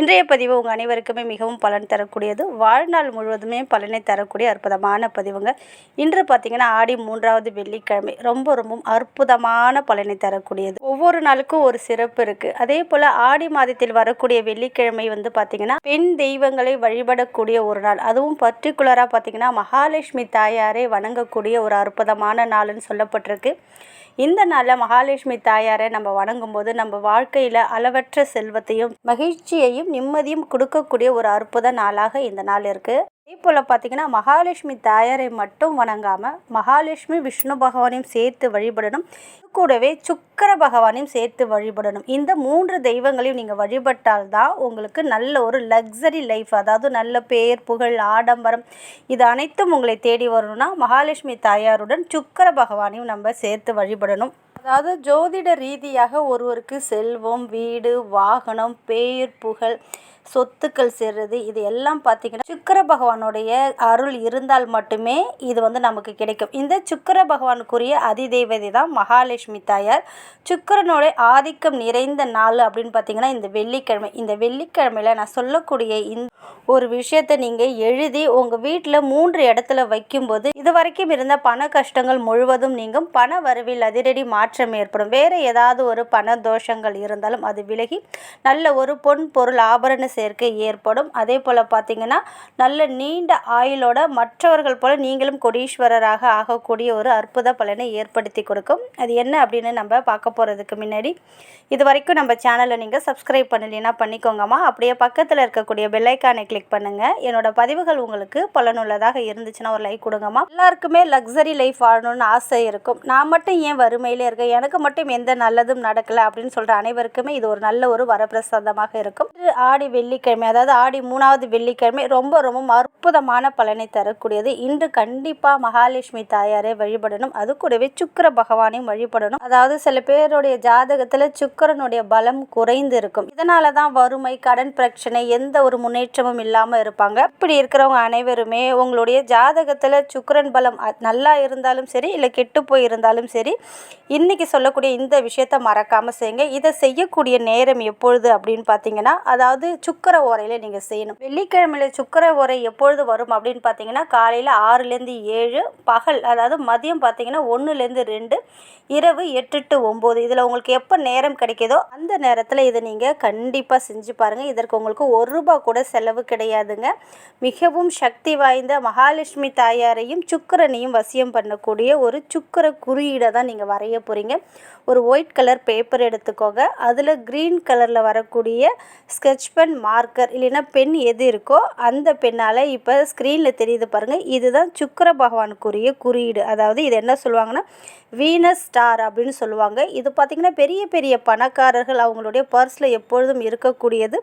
இன்றைய பதிவு உங்கள் அனைவருக்குமே மிகவும் பலன் தரக்கூடியது. வாழ்நாள் முழுவதுமே பலனை தரக்கூடிய அற்புதமான பதிவுங்க. இன்று பார்த்திங்கன்னா ஆடி மூன்றாவது வெள்ளிக்கிழமை. ரொம்ப ரொம்ப அற்புதமான பலனை தரக்கூடியது. ஒவ்வொரு நாளுக்கும் ஒரு சிறப்பு இருக்குது அதே போல் ஆடி மாதத்தில் வரக்கூடிய வெள்ளிக்கிழமை வந்து பார்த்திங்கன்னா பெண் தெய்வங்களை வழிபடக்கூடிய ஒரு நாள். அதுவும் பர்டிகுலராக பார்த்திங்கன்னா மகாலட்சுமி தாயாரை வணங்கக்கூடிய ஒரு அற்புதமான நாள்னு சொல்லப்பட்டிருக்கு. இந்த நாளில் மகாலட்சுமி தாயாரை நம்ம வணங்கும்போது நம்ம வாழ்க்கையில் அளவற்ற செல்வத்தையும் மகிழ்ச்சியையும் நிம்மதியும் கொடுக்கக்கூடிய ஒரு அற்புத நாளாக இந்த நாள் இருக்குது அதே போல் பார்த்தீங்கன்னா மகாலட்சுமி தாயாரை மட்டும் வணங்காமல் மகாலட்சுமி விஷ்ணு பகவானையும் சேர்த்து வழிபடணும். கூடவே சுக்கர பகவானையும் சேர்த்து வழிபடணும். இந்த மூன்று தெய்வங்களையும் நீங்கள் வழிபட்டால் தான் உங்களுக்கு நல்ல ஒரு லக்ஸரி லைஃப் அதாவது நல்ல பேர் புகழ் ஆடம்பரம் இது அனைத்தும் உங்களை தேடி வரணும்னா மகாலட்சுமி தாயாருடன் சுக்கர பகவானையும் நம்ம சேர்த்து வழிபடணும். அதாவது ஜோதிட ரீதியாக ஒருவருக்கு செல்வம் வீடு வாகனம் பேர் புகழ் சொத்துக்கள் சேர்றது இது எல்லாம் பார்த்திங்கன்னா சுக்கர பகவானுடைய அருள் இருந்தால் மட்டுமே இது வந்து நமக்கு கிடைக்கும். இந்த சுக்கர பகவானுக்குரிய அதிதேவதை தான் மகாலட்சுமி தாயார். சுக்கரனுடைய ஆதிக்கம் நிறைந்த நாள் அப்படின்னு பார்த்தீங்கன்னா இந்த வெள்ளிக்கிழமை. இந்த வெள்ளிக்கிழமையில் நான் சொல்லக்கூடிய இந்த ஒரு விஷயத்தை நீங்கள் எழுதி உங்கள் வீட்டில் மூன்று இடத்துல வைக்கும்போது இது வரைக்கும் இருந்த பண கஷ்டங்கள் முழுவதும் நீங்கும். பண வரவில் அதிரடி மாற்றம் ஏற்படும். வேறு ஏதாவது ஒரு பண தோஷங்கள் இருந்தாலும் அது விலகி நல்ல ஒரு பொன் பொருள் ஆபரண சேர்க்கை ஏற்படும். அதே போல் பார்த்திங்கன்னா நல்ல நீண்ட ஆயுளோட மற்றவர்கள் போல் நீங்களும் கொடீஸ்வரராக ஆகக்கூடிய ஒரு அற்புத பலனை ஏற்படுத்தி கொடுக்கும். அது என்ன அப்படின்னு நம்ம பார்க்க போகிறதுக்கு முன்னாடி இது வரைக்கும் நம்ம சேனலை நீங்கள் சப்ஸ்கிரைப் பண்ணலைன்னா பண்ணிக்கோங்கம்மா. அப்படியே பக்கத்தில் இருக்கக்கூடிய பெல்லைக்கானை கிளிக் பண்ணுங்கள் என்னோட பதிவுகள் உங்களுக்கு பலனுள்ளதாக இருந்துச்சுன்னா ஒரு லைக் கொடுங்கம்மா. எல்லாருக்குமே லக்ஸரி லைஃப் வாழணும்னு ஆசை இருக்கும். நான் மட்டும் ஏன் வறுமையிலே இருக்கேன்? எனக்கு மட்டும் எந்த நல்லதும் நடக்கலை அப்படின்னு சொல்கிற அனைவருக்குமே இது ஒரு நல்ல ஒரு வரப்பிரசாதமாக இருக்கும். ஆடி வெள்ளிக்கிழமை அதாவது ஆடி மூணாவது வெள்ளிக்கிழமை ரொம்ப ரொம்ப அற்புதமான பலனை தரக்கூடியது. இன்று கண்டிப்பாக மகாலட்சுமி தாயாரை வழிபடணும். அது கூடவே சுக்கர பகவானையும் வழிபடணும். அதாவது சில பேருடைய ஜாதகத்தில் சுக்கரனுடைய பலம் குறைந்து இருக்கும் இதனால தான் வறுமை கடன் பிரச்சனை எந்த ஒரு முன்னேற்றமும் இல்லாமல் இருப்பாங்க. இப்படி இருக்கிறவங்க அனைவருமே உங்களுடைய ஜாதகத்தில் சுக்கரன் பலம் நல்லா இருந்தாலும் சரி இல்லை கெட்டு போய் இருந்தாலும் சரி இன்னைக்கு சொல்லக்கூடிய இந்த விஷயத்த மறக்காமல் செய்யுங்க. இதை செய்யக்கூடிய நேரம் எப்பொழுது அப்படின்னு பார்த்தீங்கன்னா அதாவது சுக்கர ஓரையில் நீங்கள் செய்யணும். வெள்ளிக்கிழமையில சுக்கர ஓரை எப்பொழுது வரும் அப்படின்னு பார்த்தீங்கன்னா காலையில் ஆறுலேருந்து ஏழு பகல் அதாவது மதியம் பார்த்தீங்கன்னா ஒன்றுலேருந்து ரெண்டு இரவு எட்டு டு ஒம்பது. இதில் உங்களுக்கு எப்போ நேரம் கிடைக்கிதோ அந்த நேரத்தில் இதை நீங்கள் கண்டிப்பாக செஞ்சு பாருங்கள் இதற்கு உங்களுக்கு ஒரு ரூபா கூட செலவு கிடையாதுங்க. மிகவும் சக்தி வாய்ந்த மகாலட்சுமி தாயாரையும் சுக்கரனையும் வசியம் பண்ணக்கூடிய ஒரு சுக்கர குறியீடை தான் நீங்கள் வரைய போகிறீங்க ஒரு ஒயிட் கலர் பேப்பர் எடுத்துக்கோங்க. அதில் க்ரீன் கலரில் வரக்கூடிய ஸ்கெட்ச் பென் மார்க்கர் இல்லைன்னா பென் எது இருக்கோ அந்த பெண்ணால் இப்போ ஸ்க்ரீனில் தெரியுது பாருங்கள் இதுதான் சுக்கர பகவானுக்குரிய குறியீடு. அதாவது இது என்ன சொல்லுவாங்கன்னா வீனஸ் ஸ்டார் அப்படின்னு சொல்லுவாங்க. இது பார்த்திங்கன்னா பெரிய பெரிய பணக்காரர்கள் அவங்களுடைய பர்ஸில் எப்பொழுதும் இருக்கக்கூடியது.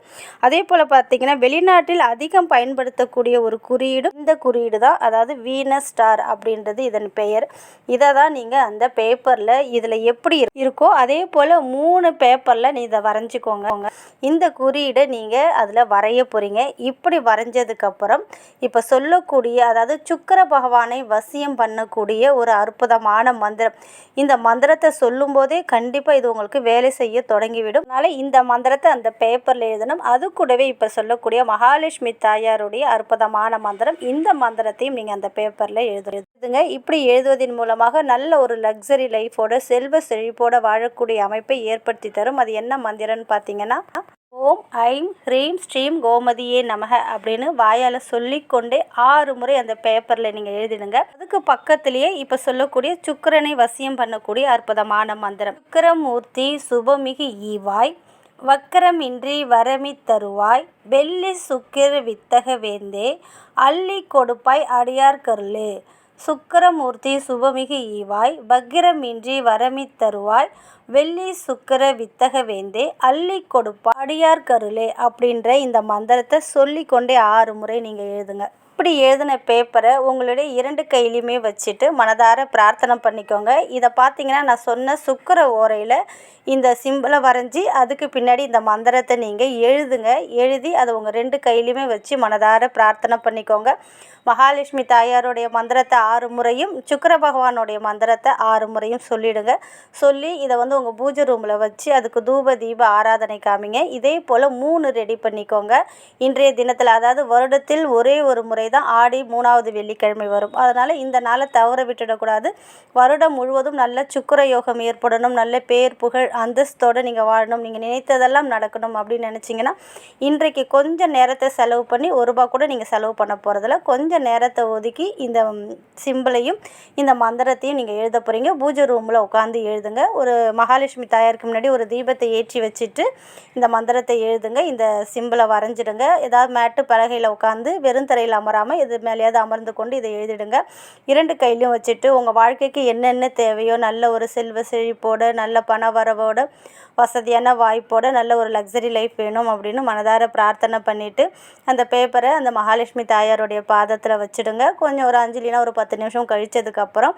அதே போல் பார்த்திங்கன்னா வெளிநாட்டில் அதிகம் பயன்படுத்தக்கூடிய ஒரு குறியீடு இந்த குறியீடு தான் அதாவது வீனஸ் ஸ்டார் அப்படின்றது இதன் பெயர். இதை தான் நீங்கள் அந்த பேப்பரில் இதில் எப்படி இருக்கோ அதே போல் மூணு பேப்பரில் நீ இதை வரைஞ்சிக்கோங்க. இந்த குறியீடை நீங்கள் அதில் வரைய போகிறீங்க இப்படி வரைஞ்சதுக்கப்புறம் இப்போ சொல்லக்கூடிய அதாவது சுக்கர பகவானை வசியம் பண்ணக்கூடிய ஒரு அற்புதமான மந்திரம். இந்த மந்திரத்தை சொல்லும்போதே கண்டிப்பாக இது உங்களுக்கு வேலை செய்ய தொடங்கிவிடும். அதனால் இந்த மந்திரத்தை அந்த பேப்பரில் எழுதணும். அது கூடவே இப்போ சொல்லக்கூடிய மகாலட்சுமி தாயாருடைய அற்புதமான மந்திரம். இந்த மந்திரத்தையும் நீங்கள் அந்த பேப்பரில் எழுதுங்க. இப்படி எழுதுவதன் மூலமாக நல்ல ஒரு லக்ஸரி லைஃபோட செல்வ செழிப்போட வாழக்கூடிய அமைப்பை ஏற்படுத்தி தரும். அது என்ன மந்திரம்னு பார்த்தீங்கன்னா ஓம் ஐம் ஹ்ரீம் ஸ்ரீம் கோமதியே நமக அப்படின்னு வாயால் சொல்லிக்கொண்டே ஆறு முறை அந்த பேப்பரில் நீங்கள் எழுதிடுங்க. அதுக்கு பக்கத்திலேயே இப்போ சொல்லக்கூடிய சுக்கரனை வசியம் பண்ணக்கூடிய அற்புதமான மந்திரம். சுக்கரமூர்த்தி சுபமிகு ஈவாய் வக்கரமின்றி வரமி தருவாய் வெள்ளி சுக்கிர வித்தக வேந்தே அள்ளி கொடுப்பாய் அடியார் கருளு. சுக்கரமூர்த்தி சுபமிகு ஈவாய் பக்கிரமின்றி வரமி தருவாய் வெள்ளி சுக்கர வித்தக வேந்தே அள்ளி கொடுப்பா அடியார் கருளே அப்படின்ற இந்த மந்திரத்தை சொல்லிக்கொண்டே ஆறு முறை நீங்கள் எழுதுங்க. இப்படி எழுதின பேப்பரை உங்களுடைய இரண்டு கையிலையுமே வச்சுட்டு மனதார பிரார்த்தனை பண்ணிக்கோங்க. இதை பார்த்தீங்கன்னா நான் சொன்ன சுக்கர ஓரையில் இந்த சிம்பிளை வரைஞ்சி அதுக்கு பின்னாடி இந்த மந்திரத்தை நீங்கள் எழுதுங்க. எழுதி அதை உங்கள் ரெண்டு கையிலையுமே வச்சு மனதார பிரார்த்தனை பண்ணிக்கோங்க. மகாலட்சுமி தாயாருடைய மந்திரத்தை ஆறு முறையும் சுக்கிர பகவானுடைய மந்திரத்தை ஆறு முறையும் சொல்லிடுங்க. சொல்லி இதை வந்து உங்கள் பூஜை ரூமில் வச்சு அதுக்கு தூப தீப ஆராதனை காமிங்க. இதே போல் மூணு ரெடி பண்ணிக்கோங்க. இன்றைய தினத்தில் அதாவது வருடத்தில் ஒரே ஒரு முறை தான் ஆடி மூணாவது வெள்ளிக்கிழமை வரும். அதனால் இந்த நாளை தவற விட்டுடக்கூடாது. வருடம் முழுவதும் நல்ல சுக்கிர யோகம் ஏற்படணும். நல்ல பேர் புகழ் அந்தஸ்தோடு நீங்கள் வாழணும். நீங்கள் நினைத்ததெல்லாம் நடக்கணும் அப்படின்னு நினச்சிங்கன்னா இன்றைக்கு கொஞ்சம் நேரத்தை செலவு பண்ணி ஒரு ரூபா கூட நீங்கள் செலவு பண்ண போகிறதில்ல கொஞ்சம் நேரத்தை ஒதுக்கி இந்த சிம்பிளையும் இந்த மந்திரத்தையும் நீங்கள் எழுத போகிறீங்க பூஜை ரூமில் உட்காந்து எழுதுங்க. ஒரு மகாலட்சுமி தாயாருக்கு முன்னாடி ஒரு தீபத்தை ஏற்றி வச்சுட்டு இந்த மந்திரத்தை எழுதுங்க. இந்த சிம்பிளை வரைஞ்சிடுங்க. ஏதாவது மேட்டு பலகையில் உட்காந்து வெறும் தரையில் அமராமல் இது மேலேயாவது அமர்ந்து கொண்டு இதை எழுதிடுங்க. இரண்டு கையிலையும் வச்சுட்டு உங்கள் வாழ்க்கைக்கு என்னென்ன தேவையோ நல்ல ஒரு செல்வ செழிப்போடு நல்ல பண வரவோட வசதியான வாய்ப்போடு நல்ல ஒரு லக்ஸரி லைஃப் வேணும் அப்படின்னு மனதார பிரார்த்தனை பண்ணிவிட்டு அந்த பேப்பரை அந்த மகாலட்சுமி தாயாருடைய பாதத்தில் வச்சுடுங்க. கொஞ்சம் ஒரு அஞ்சலினா ஒரு பத்து நிமிஷம் கழிச்சதுக்கப்புறம்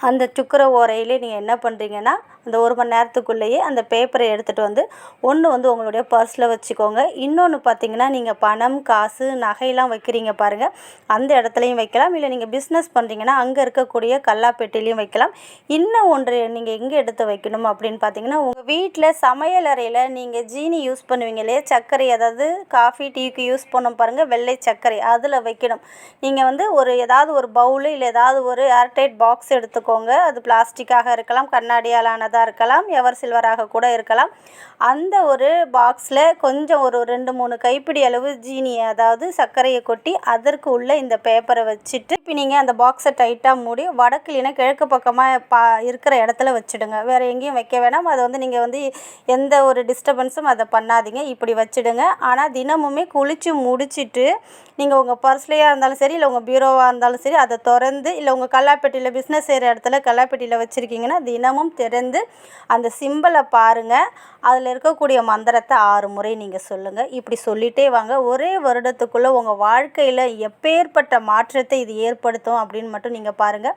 அந்த சுக்கர ஓரையிலே நீங்கள் என்ன பண்ணுறீங்கன்னா அந்த ஒரு மணி நேரத்துக்குள்ளேயே அந்த பேப்பரை எடுத்துகிட்டு வந்து ஒன்று வந்து உங்களுடைய பர்ஸில் வச்சுக்கோங்க. இன்னொன்று பார்த்தீங்கன்னா நீங்கள் பணம் காசு நகையெல்லாம் வைக்கிறீங்க பாருங்கள் அந்த இடத்துலையும் வைக்கலாம். இல்லை நீங்கள் பிஸ்னஸ் பண்ணுறீங்கன்னா அங்கே இருக்கக்கூடிய கல்லாப்பேட்டிலையும் வைக்கலாம். இன்னும் ஒன்று நீங்கள் எங்கே எடுத்து வைக்கணும் அப்படின்னு பார்த்தீங்கன்னா உங்கள் வீட்டில் சமையல் அறையில் நீங்கள் ஜீனி யூஸ் பண்ணுவீங்க இல்லையா? சர்க்கரை அதாவது காஃபி டீக்கு யூஸ் பண்ண பாருங்கள் வெள்ளை சர்க்கரை அதில் வைக்கணும். நீங்கள் வந்து ஒரு ஏதாவது ஒரு பவுலு இல்லை ஏதாவது ஒரு ஏர்டைட் பாக்ஸ் எடுத்துக்கோங்க. அது பிளாஸ்டிக்காக இருக்கலாம். கண்ணாடியாலானதாக இருக்கலாம் எவர் சில்வராக கூட இருக்கலாம். அந்த ஒரு பாக்ஸில் கொஞ்சம் ஒரு ரெண்டு மூணு கைப்பிடி அளவு ஜீனியை அதாவது சர்க்கரையை கொட்டி அதற்கு உள்ளே இந்த பேப்பரை வச்சுட்டு இப்போ நீங்கள் அந்த பாக்ஸை டைட்டாக மூடி வடக்கு இல்லைன்னா கிழக்கு பக்கமாக பா இருக்கிற இடத்துல வச்சுடுங்க. வேறு எங்கேயும் வைக்க வேணாம். அதை வந்து நீங்கள் வந்து எந்த ஒரு டிஸ்டர்பன்ஸும் அதை பண்ணாதீங்க. இப்படி வச்சுடுங்க. ஆனால் தினமுமே குளித்து முடிச்சுட்டு நீங்கள் உங்கள் பர்ஸ்லேயாக இருந்தாலும் சரி இல்லை உங்கள் பீரோவாக இருந்தாலும் சரி அதை திறந்து இல்லை உங்கள் கல்லாப்பெட்டியில் பிஸ்னஸ் செய்கிற இடத்துல கல்லாப்பெட்டியில் வச்சுருக்கீங்கன்னா தினமும் திறந்து அந்த சிம்பிளை பாருங்கள் அதில் இருக்கக்கூடிய மந்திரத்தை ஆறு முறை நீங்கள் சொல்லுங்கள் இப்படி சொல்லிகிட்டே வாங்க. ஒரே வருடத்துக்குள்ளே உங்கள் வாழ்க்கையில் எப்பேற்பட்ட மாற்றத்தை இது ஏற்படுத்தும் அப்படின்னு மட்டும் நீங்கள் பாருங்கள்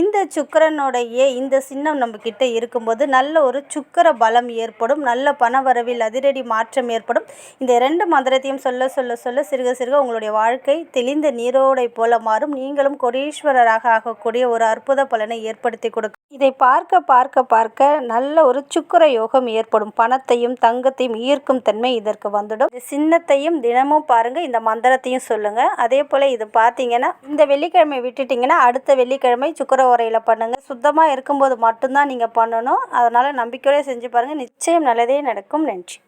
இந்த சுக்கரனுடைய இந்த சின்னம் நம்மக்கிட்ட இருக்கும்போது நல்ல ஒரு சுக்கர பலம் ஏற்படும். நல்ல பணவரவில் அதிரடி மாற்றம் ஏற்படும். இந்த ரெண்டு மந்திரத்தையும் சொல்ல சொல்ல சொல்ல சிறுக சிறுக உங்களுடைய வாழ்க்கை தெளிந்த நீரோடை போல மாறும். நீங்களும் கொடீஸ்வரராக ஆகக்கூடிய ஒரு அற்புத பலனை ஏற்படுத்தி கொடுக்கும். இதை பார்க்க பார்க்க பார்க்க நல்ல ஒரு சுக்கர யோகம் ஏற்படும். பணத்தையும் தங்கத்தையும் ஈர்க்கும் தன்மை இதற்கு வந்துடும். இந்த சின்னத்தையும் தினமும் பாருங்க இந்த மந்திரத்தையும் சொல்லுங்க. அதே போல இது பார்த்தீங்கன்னா இந்த வெள்ளிக்கிழமை விட்டுட்டீங்கன்னா அடுத்த வெள்ளிக்கிழமை சுக்கர உரையில பண்ணுங்க. சுத்தமாக இருக்கும்போது மட்டும்தான் நீங்கள் பண்ணணும். அதனால நம்பிக்கையோட செஞ்சு பாருங்க. நிச்சயம் நல்லதே நடக்கும். நன்றி.